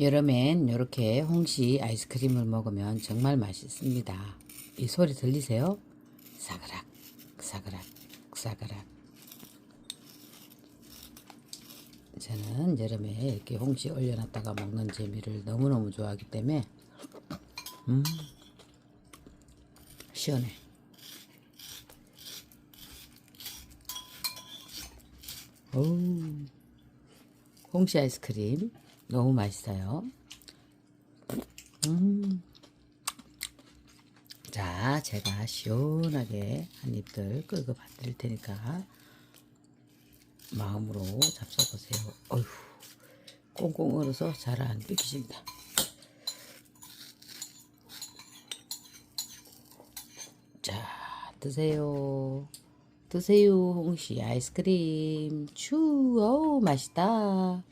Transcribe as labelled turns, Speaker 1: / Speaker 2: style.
Speaker 1: 여름엔 이렇게 홍시 아이스크림을 먹으면 정말 맛있습니다. 이 소리 들리세요? 사그락, 사그락, 사그락. 저는 여름에 이렇게 홍시 올려놨다가 먹는 재미를 너무너무 좋아하기 때문에, 음, 시원해. 오, 홍시 아이스크림 너무 맛있어요. 음. 자, 제가 시원하게 한 입들 끄고 받드릴 테니까 마음으로 잡숴보세요. 어휴, 꽁꽁 얼어서 잘 안 삐기집니다. 자, 드세요. 드세요, 홍시 아이스크림. 추, 어우, 맛있다.